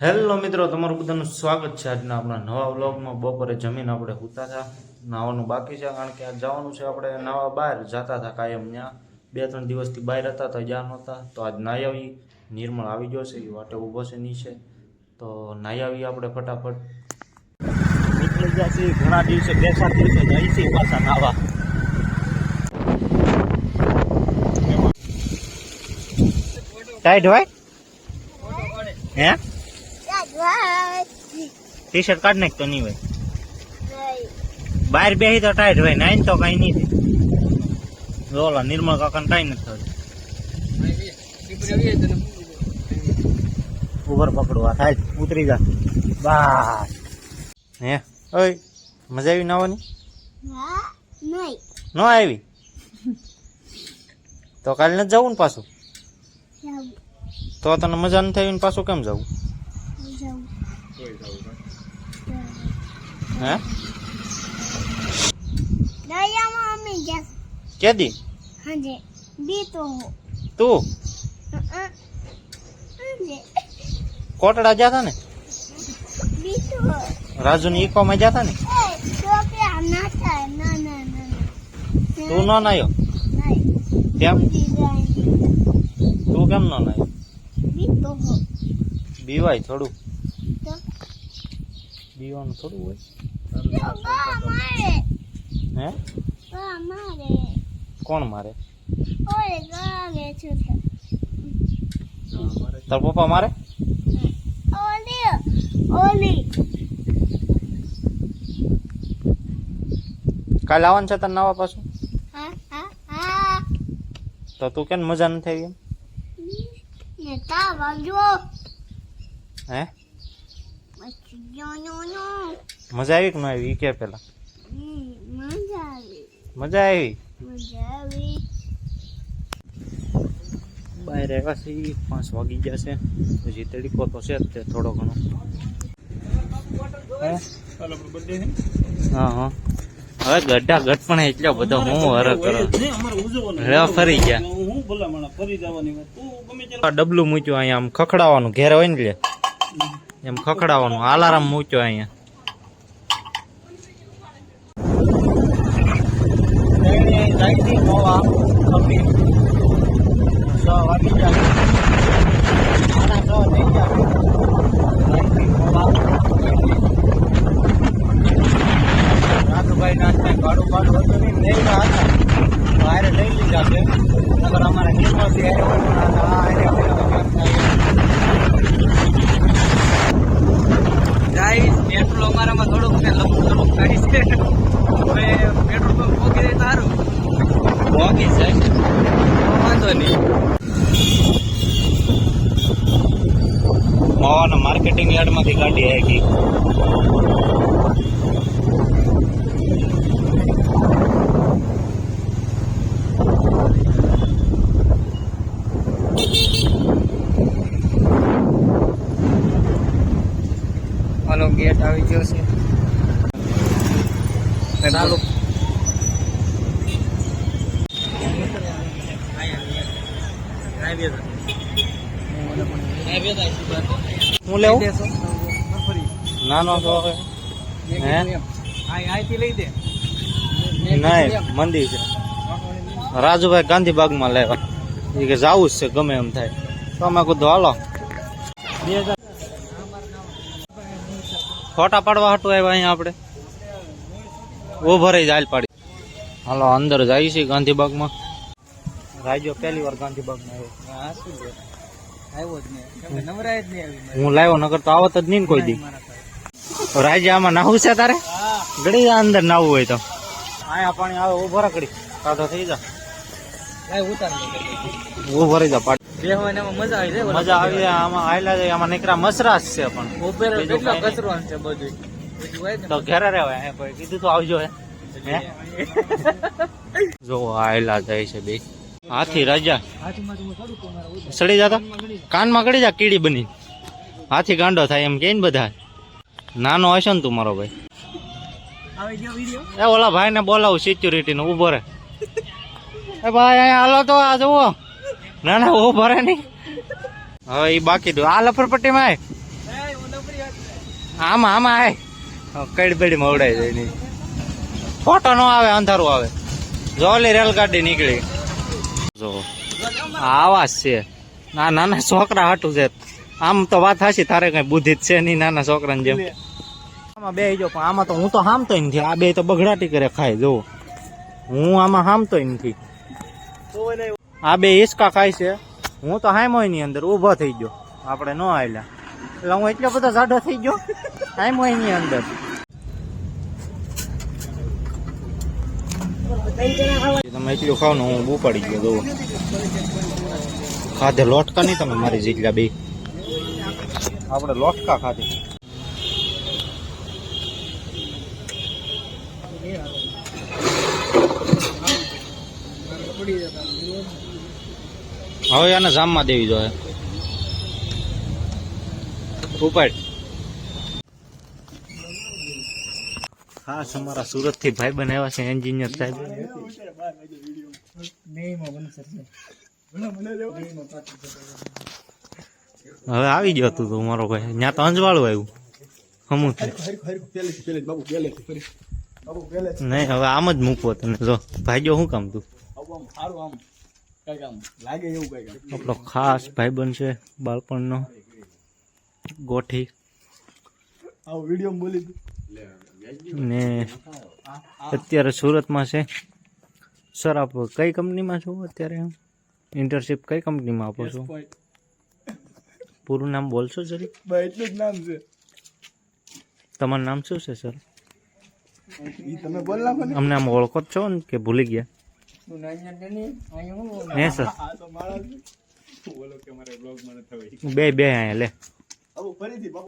Hello મિત્રો, તમારું બધાનું સ્વાગત છે આજના આપણા નવા વ્લોગમાં. બપોરે જમીન આપણે સૂતા હતા નાવાનું બાકી છે, કારણ કે આ જવાનું છે આપણે નાવા બહાર. જતા હતા કાયમ ત્યાં બે ત્રણ દિવસથી બહાર હતા તો જ્યાં નહોતા. તો આજ નાહી આવી. નિર્મળ આવી ગયો છે, એ વાટે ઊભો છે નીચે. તો નાહી આવી આપણે ફટાફટ. નીકળી ગયા છીએ ઘણા દિવસે, બે સાત દિવસે જઈ છે પાછા નાવા. ટાઈટ હોય? હે? ટી શર્ટ કાઢ નાખ તો નહીં હોય. બહાર બેસી તો ટાઈટ હોય નાઈન તો કઈ નહીં ઓલા નિર્મળ કાકાને કઈ નથી થતું. ઉભર પકડવા થાય ઉતરી જા. બસ. હે? ઓય મજા આવી નાવાની? ન આવી? તો કાલે નથી જવું ને પાછું? તો તને મજા ને પાછું કેમ જવું? હે? કેદી? તું કોટડા જતા ને? રાજુ ની? ઇકો માં જતા ને તું ન નાયો? કેમ? તું કેમ નો નાયો? બીવાય થોડું. બીવાનું થોડું હોય. કોણ મારે? તાર પપ્પા મારે? કાલ આવવાનું છે તને નવા પાછું? તો તું કેમ મજા નથી આવી એમ? હે? મજા આવી કે ન આવી? કે પેલા. મજા આવી મજા આવી? મજા આવી. બહાર આવ્યા છે પાંચ વાગી ગયા છે. હજી તડીકો તો છે જ તે થોડો ઘણો. હે? હા હા. હવે ગઢા ગઢ પણ એટલો બધો હું હર કરો. હવે ફરી ગયા. ડબલું મૂક્યું અહીંયા આમ ખખડાવાનું ઘેર હોય ને લે? એમ ખખડાવાનું અલાર્મ મૂક્યો અહીંયા. રાજુભાઈ ના કાંઈ ભાડું ભાડું હતું નહીં ગયા હતા. બહાર લઈ લીધા છે. નગર અમારે નિર્મળથી ગાઈસ પેટ્રોલ અમારામાં થોડુંક ને લપું થોડુંક થાય છે. હવે પેટ્રોલ પંપ મોગી છે વાંધો નહીં. મવાના માર્કેટિંગ યાર્ડમાંથી ગાડી આવી આનો ગેટ આવી ગયો છે. ચાલુ હું લેવું? નાનો હવે. હે? અહીંથી લઈ દે. નહીં મંદિર છે. રાજુભાઈ ગાંધીબાગમાં લેવા. એ કે જાવું જ છે ગમે એમ થાય. તો અમે કીધું હાલો. ફોટા પાડવા હાટું આવ્યા અહીંયા આપણે. ઉભરે જાલ પાડી હાલો અંદર જાય છે ગાંધીબાગમાં. રાજો પહેલી વાર ગાંધીબાગમાં આવ્યો. આવ્યો જ નહીં. નવરાય જ નહીં આવી હું લાવ્યો નગર તો આવત જ નહીં કોઈ દી. રાજા આમાં નાહવું છે તારે? ગળી અંદર નાહવું હોય તો. આયા પાણી આવે ઊભો રાખડી કાઢો થઈ જા. રહી જા એમાં મજા આવી જાય મજા આવી આમાં આયલા જાય આમાં નીકળા મસરાસ છે પણ. કેટલો કચરો છે બધું તો ઘરે રહેવાય અહીંયા કીધું તો આવજો હે? જો આયલા જાય છે બે હાથી રાજા. સડી જતા? કાનમાં કડી જા, કીડી બની. હાથી ગાંડો થાય એમ કે બધા. નાનો હશે ને તું મારો ભાઈ. એ ઓલા ભાઈ ને બોલાવું સિક્યુરિટી નો ઊભો રે એ ભાઈ, અહીંયા હાલો તો, આ જુઓ. ના ના ઊભો રે નહીં. હવે એ બાકી દો. આ લફરપટ્ટીમાં આય. આમાં આમાં આય. કડી બડી ઉડાઈ જાય ફોટો નો આવે, અંધારું આવે. જોલી રેલગાડી નીકળી. જો, આવાજ છે. ના, નાના છોકરા હાટું છે. આમ તો વાત હાશી તારે કઈ બુદ્ધિ છે નહીં નાના છોકરાને જેમ. આમાં બે જો, પણ આમાં તો હું તો હામતો નથી. આ બે તો બગડાટી કરે ખાય, જો. હું આમાં હામતો નથી. આ બે હિસકા ખાય છે. હું તો હાઈમોયની અંદર ઊભો થઈ ગયો. આપણે ન આવેલા એટલે હું એટલો બધો જાડો થઈ ગયો. હાઈમોયની અંદર. એટલું ખાવ ને હું ઉપાડી ગયો જોવો ખાધે લોટકા નહીં તમે મારી જેટલા બે. આપણે લોટકા ખાધે. હવે આને જામમાં દેવી જોઈએ. ઉપાડ. ખાસ અમારા સુરતથી ભાઈ બનાવ્યા છે એન્જિનિયર સાહેબ. હવે આવી ગયો તું તો, મારો ભાઈ. ત્યાં તો અંજવાળું આવ્યું. હમું નહીં, હવે આમ જ મૂકવો તને. જો ભાઈજો શું કામ તું? આપણો ખાસ ભાઈબંધ છે, બાળપણનો. ગોઠી. ને અત્યારે સુરતમાં છે. સર આપ કઈ કંપનીમાં છો અત્યારે? ઇન્ટરશિપ કઈ કંપનીમાં આપો છો? પૂરું નામ બોલશો જરી? એટલું જ નામ છે. તમારું નામ શું છે સર? તમે બોલ અમને આમ ઓળખો જ છો ને કે ભૂલી ગયા? હે સર? આ તો મારા બોલો કે મારે બ્લોગ મને થવાય બે બે અહીંયા લે.